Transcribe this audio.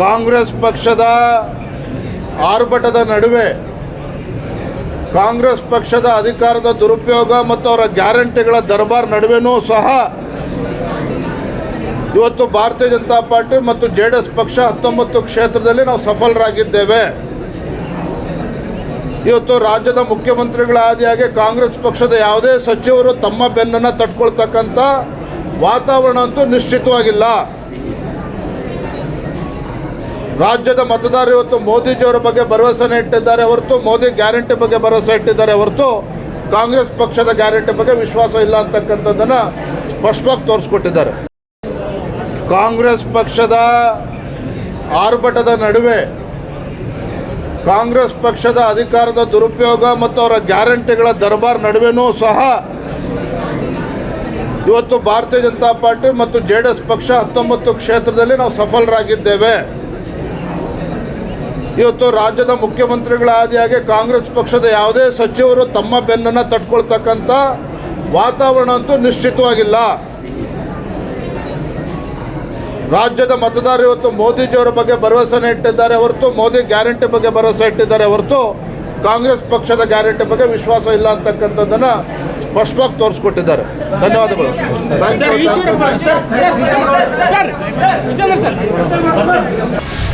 ಕಾಂಗ್ರೆಸ್ ಪಕ್ಷದ ಆರ್ಭಟದ ನಡುವೆ ಕಾಂಗ್ರೆಸ್ ಪಕ್ಷದ ಅಧಿಕಾರದ ದುರುಪಯೋಗ ಮತ್ತು ಅವರ ಗ್ಯಾರಂಟಿಗಳ ದರ್ಬಾರ್ ನಡುವೆನೂ ಸಹ ಇವತ್ತು ಭಾರತೀಯ ಜನತಾ ಪಾರ್ಟಿ ಮತ್ತು ಜೆ ಡಿ ಎಸ್ ಪಕ್ಷ ಹತ್ತೊಂಬತ್ತು ಕ್ಷೇತ್ರದಲ್ಲಿ ನಾವು ಸಫಲರಾಗಿದ್ದೇವೆ. ಇವತ್ತು ರಾಜ್ಯದ ಮುಖ್ಯಮಂತ್ರಿಗಳ ಆದಿಯಾಗಿ ಕಾಂಗ್ರೆಸ್ ಪಕ್ಷದ ಯಾವುದೇ ಸಚಿವರು ತಮ್ಮ ಬೆನ್ನನ್ನು ತಟ್ಕೊಳ್ತಕ್ಕಂಥ ವಾತಾವರಣ ಅಂತೂ ನಿಶ್ಚಿತವಾಗಿಲ್ಲ. ರಾಜ್ಯದ ಮತದಾರರು ಇವತ್ತು ಮೋದಿಜಿಯವರ ಬಗ್ಗೆ ಭರವಸೆನ ಇಟ್ಟಿದ್ದಾರೆ ಹೊರತು ಮೋದಿ ಗ್ಯಾರಂಟಿ ಬಗ್ಗೆ ಭರವಸೆ ಇಟ್ಟಿದ್ದಾರೆ. ಹೊರತು ಕಾಂಗ್ರೆಸ್ ಪಕ್ಷದ ಗ್ಯಾರಂಟಿ ಬಗ್ಗೆ ವಿಶ್ವಾಸ ಇಲ್ಲ ಅಂತಕ್ಕಂಥದ್ದನ್ನು ಸ್ಪಷ್ಟವಾಗಿ ತೋರಿಸ್ಕೊಟ್ಟಿದ್ದಾರೆ. ಕಾಂಗ್ರೆಸ್ ಪಕ್ಷದ ಆರ್ಭಟದ ನಡುವೆ ಕಾಂಗ್ರೆಸ್ ಪಕ್ಷದ ಅಧಿಕಾರದ ದುರುಪಯೋಗ ಮತ್ತು ಅವರ ಗ್ಯಾರಂಟಿಗಳ ದರ್ಬಾರ್ ನಡುವೆನೂ ಸಹ ಇವತ್ತು ಭಾರತೀಯ ಜನತಾ ಪಾರ್ಟಿ ಮತ್ತು ಜೆ ಎಸ್ ಪಕ್ಷ ಹತ್ತೊಂಬತ್ತು ಕ್ಷೇತ್ರದಲ್ಲಿ ನಾವು ಸಫಲರಾಗಿದ್ದೇವೆ. ಇವತ್ತು ರಾಜ್ಯದ ಮುಖ್ಯಮಂತ್ರಿಗಳ ಆದಿಯಾಗಿ ಕಾಂಗ್ರೆಸ್ ಪಕ್ಷದ ಯಾವುದೇ ಸಚಿವರು ತಮ್ಮ ಬೆನ್ನನ್ನು ತಟ್ಕೊಳ್ತಕ್ಕಂಥ ವಾತಾವರಣ ಅಂತೂ ನಿಶ್ಚಿತವಾಗಿಲ್ಲ ರಾಜ್ಯದ ಮತದಾರರು ಇವತ್ತು ಮೋದಿಜಿಯವರ ಬಗ್ಗೆ ಭರವಸೆನ ಇಟ್ಟಿದ್ದಾರೆ ಹೊರತು ಮೋದಿ ಗ್ಯಾರಂಟಿ ಬಗ್ಗೆ ಭರವಸೆ ಇಟ್ಟಿದ್ದಾರೆ ಹೊರತು ಕಾಂಗ್ರೆಸ್ ಪಕ್ಷದ ಗ್ಯಾರಂಟಿ ಬಗ್ಗೆ ವಿಶ್ವಾಸ ಇಲ್ಲ ಅಂತಕ್ಕಂಥದ್ದನ್ನು ಸ್ಪಷ್ಟವಾಗಿ ತೋರಿಸ್ಕೊಟ್ಟಿದ್ದಾರೆ ಧನ್ಯವಾದಗಳು ಸರ್